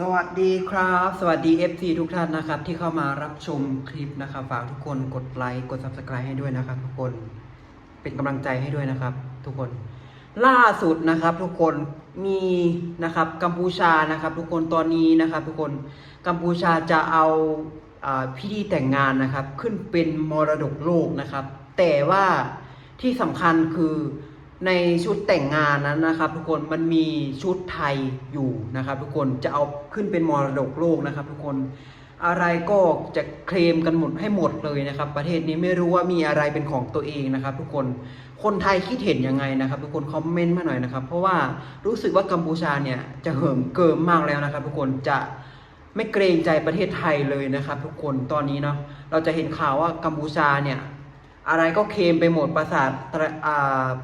สวัสดีครับ สวัสดี FC ทุกท่านนะครับ ที่เข้ามารับชมคลิปนะครับ ฝากทุกคนกดไลค์กด Subscribe ให้ด้วยนะครับ ทุกคนเป็นกำลังใจให้ด้วยนะครับ ทุกคนล่าสุดนะครับ ทุกคนมีนะครับกัมพูชานะครับ ทุกคนตอนนี้นะครับ ทุกคนกัมพูชาจะเอาอาพิธีแต่งงานนะครับ ขึ้นเป็นมรดกโลกนะครับ แต่ว่าที่สำคัญคือ ในชุดแต่งงานนั้นนะครับ ทุกคนมันมีชุดไทยอยู่นะครับ ทุกคนจะเอาขึ้นเป็นมรดกโลกนะครับ ทุกคนอะไรก็จะเคลมกันหมดให้หมดเลยนะครับ ประเทศนี้ไม่รู้ว่ามีอะไรเป็นของตัวเองนะครับ ทุกคนคนไทยคิดเห็นยังไงนะครับ ทุกคนคอมเมนต์มาหน่อยนะครับ เพราะว่ารู้สึกว่ากัมพูชาเนี่ยจะเหิมเกิมมากแล้วนะครับ ทุกคนจะไม่เกรงใจประเทศไทยเลยนะครับ ทุกคนตอนนี้เนาะเราจะเห็นข่าวว่ากัมพูชาเนี่ย อะไรก็เคลมไปหมดปราสาทต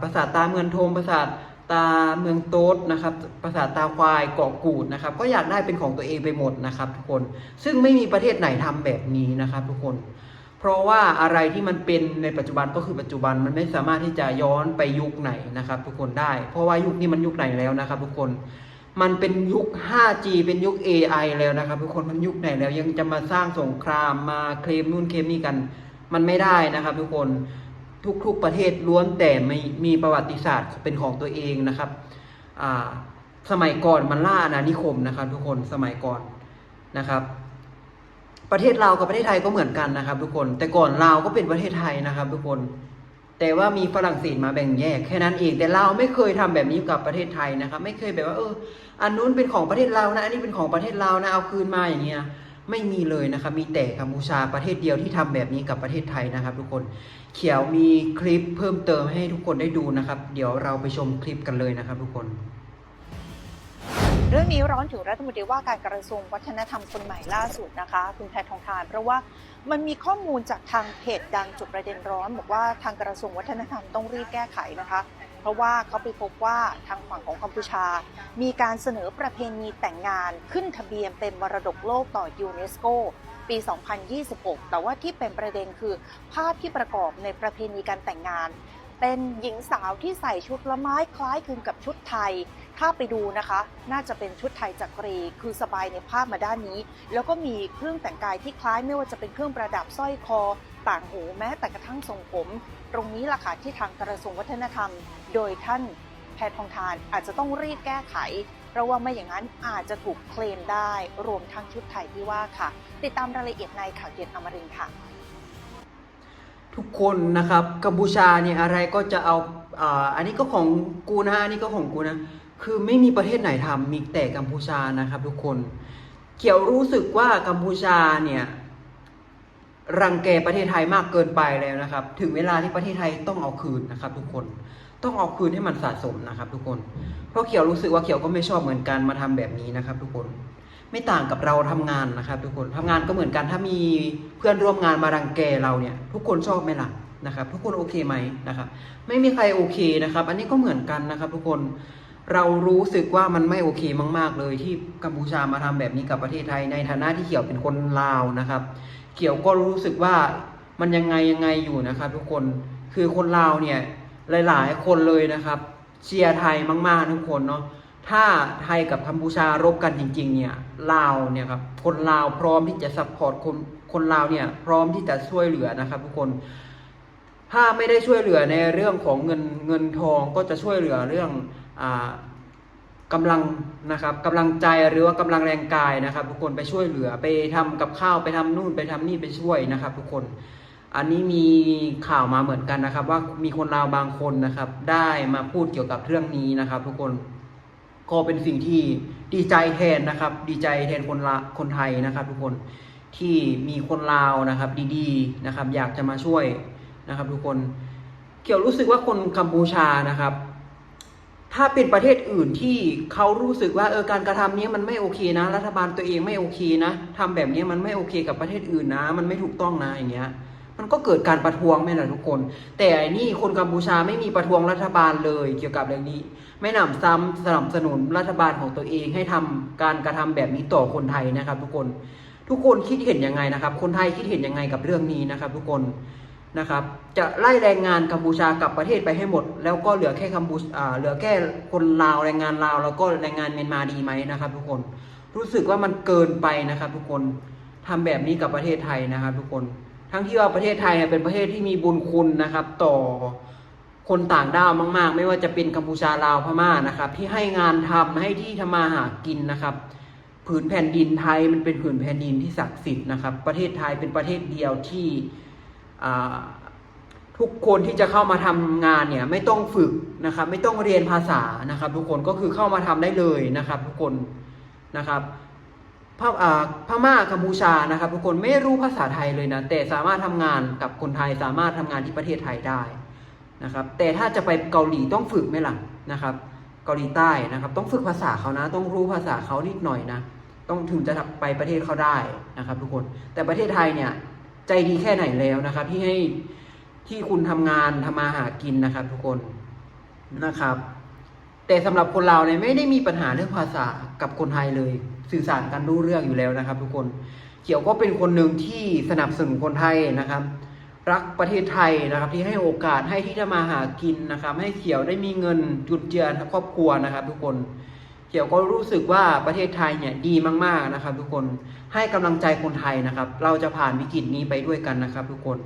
ระสาทตาเมืองโทมปราสาทตาเมืองโต๊ดนะครับปราสาทตาควายเกาะกูดนะครับ ก็อยากได้เป็นของตัวเองไปหมดนะครับ ทุกคนซึ่งไม่มีประเทศไหนทำแบบนี้นะครับ ทุกคน เพราะว่าอะไรที่มันเป็นในปัจจุบันก็คือปัจจุบันมันไม่สามารถที่จะย้อนไปยุคไหนนะครับ ทุกคนได้ เพราะว่ายุคนี้มันยุคไหนแล้วนะครับ ทุกคนมันเป็นยุค 5G เป็นยุค AI แล้วนะครับ ทุกคนมันยุคไหนแล้วยังจะมาสร้างสงครามมาเคลมนู่นเคลมนี่กัน มันไม่ได้นะครับทุกคนทุกๆประเทศล้วนแต่ไม่มีประวัติศาสตร์เป็นของตัวเองนะครับสมัยก่อนมันล่าอาณานิคมนะครับ ทุกคนสมัยก่อนนะครับ ประเทศลาวกับประเทศไทยก็เหมือนกันนะครับ ทุกคน แต่ก่อนลาวก็เป็นประเทศไทยนะครับ ทุกคน แต่ว่ามีฝรั่งเศสมาแบ่งแยกแค่นั้นเองแต่ลาวไม่เคยทำแบบนี้กับประเทศไทยนะครับ ไม่เคยแบบว่าเอออันนู้นเป็นของประเทศลาวนะอันนี้เป็นของประเทศลาวนะเอาคืนมาอย่างเงี้ย ไม่มีเลยนะครับมีแต่กัมพูชาประเทศเดียวที่ทำแบบนี้กับประเทศไทยนะครับ ทุกคนเขียวมีคลิปเพิ่มเติมให้ทุกคนได้ดูนะครับ เดี๋ยวเราไปชมคลิปกันเลยนะครับ ทุกคนเรื่องนี้ร้อนถึงรัฐมนตรีว่าการกระทรวงวัฒนธรรมคนใหม่ล่าสุดนะคะ คุณแพทองทาน เพราะว่ามันมีข้อมูลจากทางเพจดังจุดประเด็นร้อน บอกว่าทางกระทรวงวัฒนธรรมต้องรีบแก้ไขนะคะ เพราะว่าเขาไปพบว่าทางฝั่งของกัมพูชา มีการเสนอประเพณีแต่งงานขึ้นทะเบียนเป็นมรดกโลกต่อยูเนสโกปี 2026 แต่ว่าที่เป็นประเด็นคือ ภาพที่ประกอบในประเพณีการแต่งงาน เป็นหญิงสาวที่ใส่ชุดละไม้คล้ายคลึงกับชุดไทย ถ้าไปดูนะคะ น่าจะเป็นชุดไทยจักรี คือสบายในภาพมาด้านนี้ แล้วก็มีเครื่องแต่งกายที่คล้ายไม่ว่าจะเป็นเครื่องประดับสร้อยคอ ต่างหูแม้แต่กระทั่งทรงผม ตรงนี้ล่ะค่ะที่ทางกระทรวงวัฒนธรรม โดยท่านแพทองทานอาจจะต้องรีบแก้ไข เพราะว่าไม่อย่างนั้นอาจจะถูกเคลมได้ รวมทั้งชุดไทยที่ว่าค่ะ ติดตามรายละเอียดในข่าวเย็นอมรินทร์ค่ะ ทุกคนนะครับกัมพูชาเนี่ยอะไรก็จะเอาอ,อันนี้ก็ของกูนะอันนี้ก็ของกูนะคือไม่มีประเทศไหนทำมีแต่กัมพูชานะครับ ทุกคนเขียวรู้สึกว่ากัมพูชาเนี่ย รังแกประเทศไทยมากเกินไปแล้วนะครับ ถึงเวลาที่ประเทศไทยต้องเอาคืนนะครับ ทุกคนต้องเอาคืนให้มันสะสมนะครับ ทุกคน เพราะเขียวรู้สึกว่าเขียวก็ไม่ชอบเหมือนกันมาทำแบบนี้นะครับ ทุกคนไม่ต่างกับเราทำงานนะครับ ทุกคนทำงานก็เหมือนกันถ้ามีเพื่อนร่วมงานมารังแกเราเนี่ย ทุกคนชอบไหมล่ะนะครับ ทุกคนโอเคไหมนะครับ ไม่มีใครโอเคนะครับ อันนี้ก็เหมือนกันนะครับ ทุกคนเรารู้สึกว่ามันไม่โอเคมาก ๆ เลยที่กัมพูชามาทำแบบนี้กับประเทศไทยในฐานะที่เขียวเป็นคนลาวนะครับ เขียวก็รู้สึกว่ามันยังไงยังไงอยู่นะครับ ทุกคนคือคนลาวเนี่ยหลาย ๆ คนเลยนะครับ เชียร์ไทยมาก ๆ ทุกคนเนาะถ้าไทยกับกัมพูชารบกันจริง ๆ เนี่ยลาวเนี่ยครับคนลาวพร้อมที่จะซัพพอร์ตคนคนลาวเนี่ยพร้อมที่จะช่วยเหลือนะครับ ทุกคนถ้าไม่ได้ช่วยเหลือในเรื่องของเงินเงินทองก็จะช่วยเหลือเรื่องอ่า กำลังนะครับกำลังใจหรือว่ากำลังแรงกายนะครับ ทุกคนไปช่วยเหลือไปทำกับข้าวไปทำนู่นไปทำนี่ไปช่วยนะครับ ทุกคน อันนี้มีข่าวมาเหมือนกันนะครับ ว่ามีคนลาวบางคนนะครับ ได้มาพูดเกี่ยวกับเรื่องนี้นะครับ ทุกคนก็เป็นสิ่งที่ดีใจแทนนะครับ ดีใจแทนคนละคนไทยนะครับ ทุกคนที่มีคนลาวนะครับ ดีๆนะครับ อยากจะมาช่วยนะครับ ทุกคนเกี่ยวรู้สึกว่าคนกัมพูชานะครับ ถ้าเป็นประเทศอื่นที่เขารู้สึกว่าเออการกระทำนี้มันไม่โอเคนะ รัฐบาลตัวเองไม่โอเคนะทำแบบนี้มันไม่โอเคกับประเทศอื่นนะ มันไม่ถูกต้องนะอย่างเงี้ย มันก็เกิดการประท้วงไหมล่ะทุกคน แต่อันนี่คนกัมพูชาไม่มีประท้วงรัฐบาลเลยเกี่ยวกับเรื่องนี้ ไม่หนำซ้ำสนับสนุนรัฐบาลของตัวเองให้ทำการกระทำแบบนี้ต่อคนไทยนะครับ ทุกคน ทุกคนคิดเห็นยังไงนะครับ คนไทยคิดเห็นยังไงกับเรื่องนี้นะครับ ทุกคน นะครับจะไล่แรงงานกัมพูชากลับประเทศไปให้หมด แล้วก็เหลือแค่กัมพูชาเหลือแค่คนลาวแรงงานลาวแล้วก็แรงงานเมียนมาดีไหมนะครับ ทุกคนรู้สึกว่ามันเกินไปนะครับ ทุกคนทำแบบนี้กับประเทศไทยนะครับ ทุกคนทั้งที่ว่าประเทศไทยเป็นประเทศที่มีบุญคุณนะครับ ต่อคนต่างด้าวมาก ๆ ไม่ว่าจะเป็นกัมพูชาลาวพม่านะครับ ที่ให้งานทำให้ที่ทำมาหากินนะครับผืนแผ่นดินไทยมันเป็นผืนแผ่นดินที่ศักดิ์สิทธิ์นะครับ ประเทศไทยเป็นประเทศเดียวที่ ทุกคนที่จะเข้ามาทำงานเนี่ยไม่ต้องฝึกนะครับ ไม่ต้องเรียนภาษานะครับ ทุกคนก็คือเข้ามาทำได้เลยนะครับ ทุกคนนะครับพพม่ากัมพูชานะครับ ทุกคนไม่รู้ภาษาไทยเลยนะแต่สามารถทำงานกับคนไทยสามารถทำงานที่ประเทศไทยได้นะครับ แต่ถ้าจะไปเกาหลีต้องฝึกไหมล่ะนะครับ เกาหลีใต้นะครับ ต้องฝึกภาษาเขานะ ต้องรู้ภาษาเขานิดหน่อยนะ ต้องถึงจะไปประเทศเขาได้นะครับ ทุกคนแต่ประเทศไทยเนี่ย ใจดีแค่ไหนแล้วนะครับ ที่ให้ที่คุณทำงานทำมาหากินนะครับ ทุกคนนะครับ แต่สำหรับคนเราเนี่ยไม่ได้มีปัญหาเรื่องภาษากับคนไทยเลย สื่อสารกันรู้เรื่องอยู่แล้วนะครับ ทุกคนเขียวก็เป็นคนหนึ่งที่สนับสนุนคนไทยนะครับ รักประเทศไทยนะครับ ที่ให้โอกาสให้ที่จะมาหากินนะครับ ให้เขียวได้มีเงินจุดเจือครอบครัวนะครับ ทุกคน เขียวก็รู้สึกว่าประเทศไทยเนี่ยดีมากๆนะครับ ทุกคนให้กำลังใจคนไทยนะครับ เราจะผ่านวิกฤตนี้ไปด้วยกันนะครับ ทุกคน